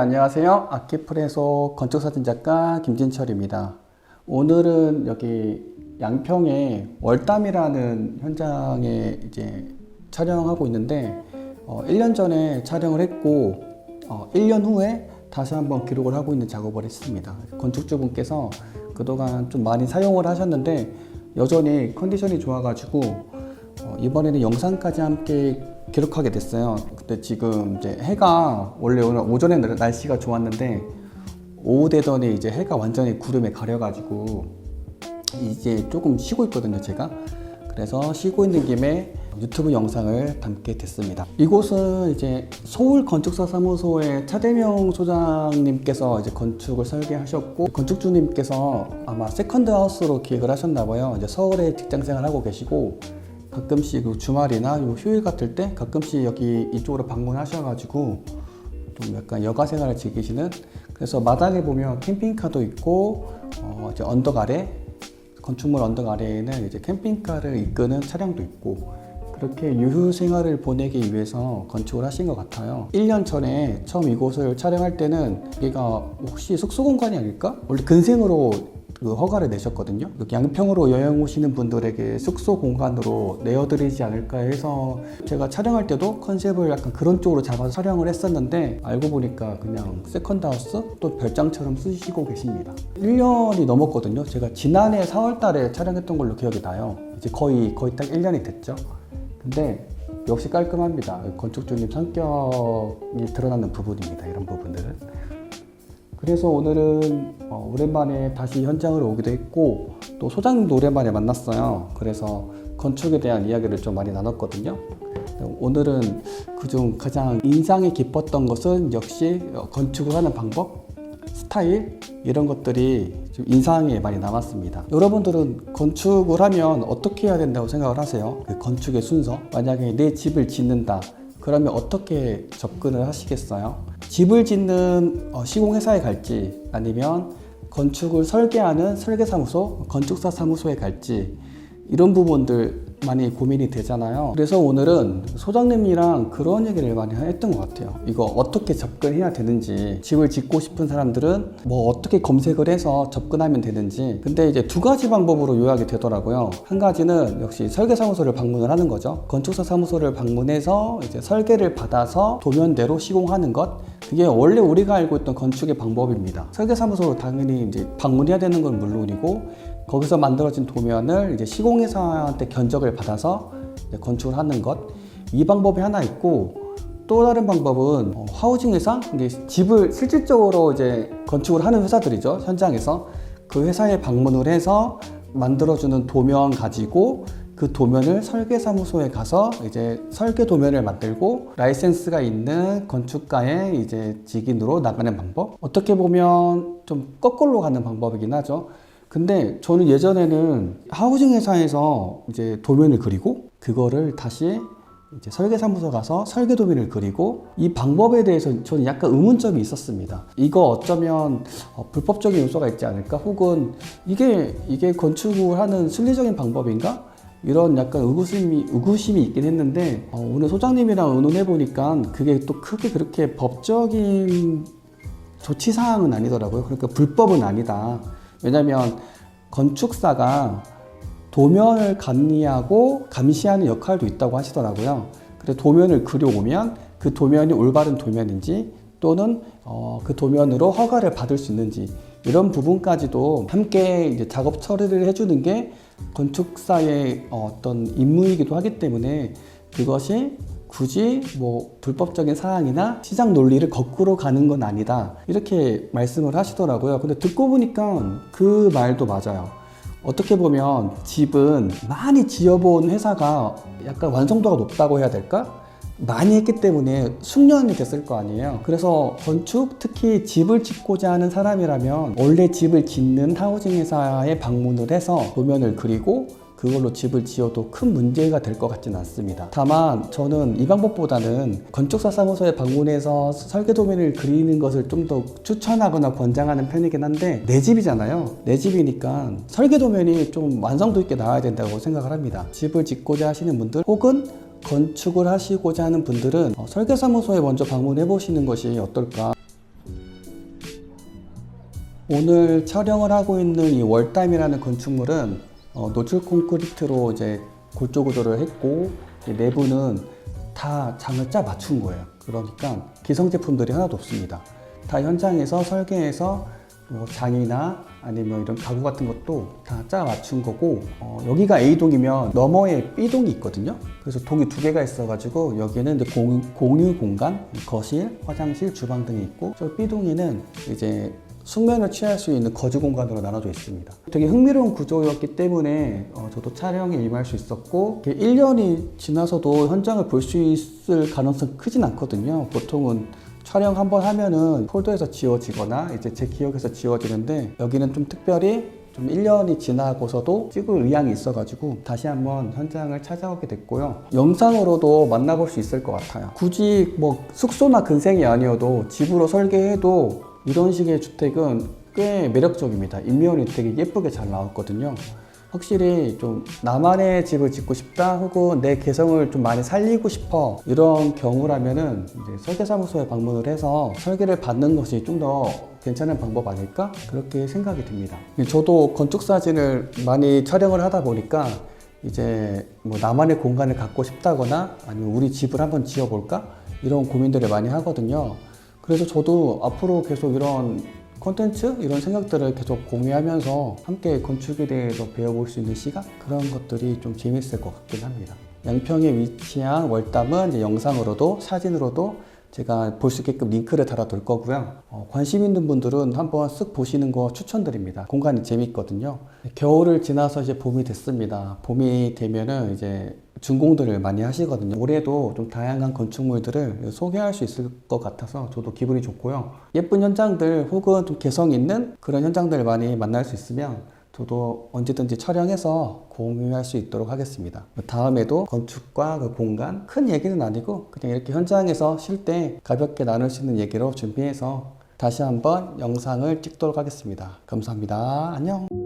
안녕하세요. 아키프레소 건축사진작가 김진철입니다. 오늘은 여기 양평의 월담이라는 현장에 이제 촬영하고 있는데 어, 1년 전에 촬영을 했고 어, 1년 후에 다시 한번 기록을 하고 있는 작업을 했습니다. 건축주분께서 그동안 좀 많이 사용을 하셨는데 여전히 컨디션이 좋아가지고 어, 이번에는 영상까지 함께 기록하게 됐어요. 근데 지금 이제 해가 원래 오늘 오전에 날- 날씨가 좋았는데 오후 되더니 이제 해가 완전히 구름에 가려가지고 이제 조금 쉬고 있거든요, 제가. 그래서 쉬고 있는 김에 유튜브 영상을 담게 됐습니다. 이곳은 이제 서울 건축사 사무소의 차대명 소장님께서 이제 건축을 설계하셨고 건축주님께서 아마 세컨드 하우스로 기획을 하셨나 봐요. 이제 서울에 직장 생활하고 계시고 가끔씩 그 주말이나 요 휴일 같을 때 가끔씩 여기 이쪽으로 방문하셔가지고 좀 약간 여가 생활을 즐기시는 그래서 마당에 보면 캠핑카도 있고 어 이제 언덕 아래 건축물 언덕 아래에는 이제 캠핑카를 이끄는 차량도 있고 그렇게 유휴 생활을 보내기 위해서 건축을 하신 것 같아요. 1년 전에 처음 이곳을 촬영할 때는 여기가 혹시 숙소 공간이 아닐까? 원래 근생으로 그 허가를 내셨거든요. 여기 양평으로 여행 오시는 분들에게 숙소 공간으로 내어드리지 않을까 해서 제가 촬영할 때도 컨셉을 약간 그런 쪽으로 잡아서 촬영을 했었는데 알고 보니까 그냥 세컨드 하우스 또 별장처럼 쓰시고 계십니다. 1년이 넘었거든요. 제가 지난해 4월 달에 촬영했던 걸로 기억이 나요. 이제 거의 거의 딱 1년이 됐죠. 근데 역시 깔끔합니다. 건축주님 성격이 드러나는 부분입니다. 이런 부분들은. 그래서 오늘은 어, 오랜만에 다시 현장을 오기도 했고 또 소장님도 오랜만에 만났어요. 그래서 건축에 대한 이야기를 좀 많이 나눴거든요. 오늘은 그중 가장 인상이 깊었던 것은 역시 어, 건축을 하는 방법, 스타일 이런 것들이 좀 인상에 많이 남았습니다. 여러분들은 건축을 하면 어떻게 해야 된다고 생각을 하세요? 그 건축의 순서. 만약에 내 집을 짓는다. 그러면 어떻게 접근을 하시겠어요? 집을 짓는 어, 시공회사에 갈지 아니면 건축을 설계하는 설계사무소, 건축사 사무소에 갈지 이런 부분들 많이 고민이 되잖아요. 그래서 오늘은 소장님이랑 그런 얘기를 많이 했던 것 같아요. 이거 어떻게 접근해야 되는지, 집을 짓고 싶은 사람들은 뭐 어떻게 검색을 해서 접근하면 되는지. 근데 이제 두 가지 방법으로 요약이 되더라고요. 한 가지는 역시 설계 사무소를 방문을 하는 거죠. 건축사 사무소를 방문해서 이제 설계를 받아서 도면대로 시공하는 것. 그게 원래 우리가 알고 있던 건축의 방법입니다. 설계 사무소 당연히 이제 방문해야 되는 건 물론이고 거기서 만들어진 도면을 이제 시공회사한테 견적을 받아서 건축을 하는 것. 이 방법이 하나 있고 또 다른 방법은 어, 하우징 회사, 이게 집을 실질적으로 이제 건축을 하는 회사들이죠 현장에서 그 회사에 방문을 해서 만들어주는 도면 가지고 그 도면을 설계사무소에 가서 이제 설계 도면을 만들고 라이센스가 있는 건축가의 이제 직인으로 나가는 방법. 어떻게 보면 좀 거꾸로 가는 방법이긴 하죠. 근데 저는 예전에는 하우징 회사에서 이제 도면을 그리고 그거를 다시 이제 설계사무소 가서 설계 도면을 그리고 이 방법에 대해서 저는 약간 의문점이 있었습니다. 이거 어쩌면 어, 불법적인 요소가 있지 않을까? 혹은 이게 이게 건축을 하는 순리적인 방법인가? 이런 약간 의구심이 의구심이 있긴 했는데 어, 오늘 소장님이랑 의논해 보니까 그게 또 크게 그렇게 법적인 조치 사항은 아니더라고요. 그러니까 불법은 아니다. 왜냐하면 건축사가 도면을 감리하고 감시하는 역할도 있다고 하시더라고요. 그래 도면을 그려오면 그 도면이 올바른 도면인지 또는 어, 그 도면으로 허가를 받을 수 있는지 이런 부분까지도 함께 작업 처리를 해주는 게 건축사의 어, 어떤 임무이기도 하기 때문에 그것이 굳이 뭐 불법적인 사항이나 시장 논리를 거꾸로 가는 건 아니다 이렇게 말씀을 하시더라고요. 근데 듣고 보니까 그 말도 맞아요. 어떻게 보면 집은 많이 지어본 회사가 약간 완성도가 높다고 해야 될까? 많이 했기 때문에 숙련이 됐을 거 아니에요. 그래서 건축, 특히 집을 짓고자 하는 사람이라면 원래 집을 짓는 하우징 회사에 방문을 해서 도면을 그리고 그걸로 집을 지어도 큰 문제가 될 것 같지는 않습니다. 다만 저는 이 방법보다는 건축사 사무소에 방문해서 설계 도면을 그리는 것을 좀 더 추천하거나 권장하는 편이긴 한데 내 집이잖아요. 내 집이니까 설계 도면이 좀 완성도 있게 나와야 된다고 생각을 합니다. 집을 짓고자 하시는 분들 혹은 건축을 하시고자 하는 분들은 어, 설계사무소에 먼저 방문해 보시는 것이 어떨까 오늘 촬영을 하고 있는 이 월담이라는 건축물은 어, 노출 콘크리트로 이제 골조 구조를 했고 이 내부는 다 장을 짜 맞춘 거예요. 그러니까 기성 제품들이 하나도 없습니다. 다 현장에서 설계해서 뭐 장이나 아니면 이런 가구 같은 것도 다 짜 맞춘 거고 어, 여기가 A동이면 너머에 B동이 있거든요. 그래서 동이 두 개가 있어가지고 여기는 이제 공, 공유 공간, 거실, 화장실, 주방 등이 있고 저 B동에는 이제 숙면을 취할 수 있는 거주 공간으로 나눠져 있습니다. 되게 흥미로운 구조였기 때문에 어, 저도 촬영에 임할 수 있었고 1년이 지나서도 현장을 볼 수 있을 가능성 크진 않거든요. 보통은 촬영 한번 하면은 폴더에서 지워지거나 이제 제 기억에서 지워지는데 여기는 좀 특별히 좀 1년이 지나고서도 찍을 의향이 있어가지고 다시 한번 현장을 찾아오게 됐고요. 영상으로도 만나볼 수 있을 것 같아요. 굳이 뭐 숙소나 근생이 아니어도 집으로 설계해도 이런 식의 주택은 꽤 매력적입니다. 인면이 되게 예쁘게 잘 나왔거든요. 확실히 좀 나만의 집을 짓고 싶다 혹은 내 개성을 좀 많이 살리고 싶어 이런 경우라면은 설계사무소에 방문을 해서 설계를 받는 것이 좀 더 괜찮은 방법 아닐까 그렇게 생각이 듭니다. 저도 건축 사진을 많이 촬영을 하다 보니까 이제 뭐 나만의 공간을 갖고 싶다거나 아니면 우리 집을 한번 지어볼까 이런 고민들을 많이 하거든요. 그래서 저도 앞으로 계속 이런 콘텐츠 이런 생각들을 계속 공유하면서 함께 건축에 대해서 배워볼 수 있는 시간 그런 것들이 좀 재밌을 것 같긴 합니다. 양평에 위치한 월담은 이제 영상으로도 사진으로도 제가 볼 수 있게끔 링크를 달아둘 거고요. 어, 관심 있는 분들은 한번 쓱 보시는 거 추천드립니다. 공간이 재밌거든요. 겨울을 지나서 이제 봄이 됐습니다. 봄이 되면은 이제 준공들을 많이 하시거든요. 올해도 좀 다양한 건축물들을 소개할 수 있을 것 같아서 저도 기분이 좋고요. 예쁜 현장들 혹은 좀 개성 있는 그런 현장들을 많이 만날 수 있으면 저도 언제든지 촬영해서 공유할 수 있도록 하겠습니다. 다음에도 건축과 그 공간 큰 얘기는 아니고 그냥 이렇게 현장에서 쉴 때 가볍게 나눌 수 있는 얘기로 준비해서 다시 한번 영상을 찍도록 하겠습니다. 감사합니다. 안녕.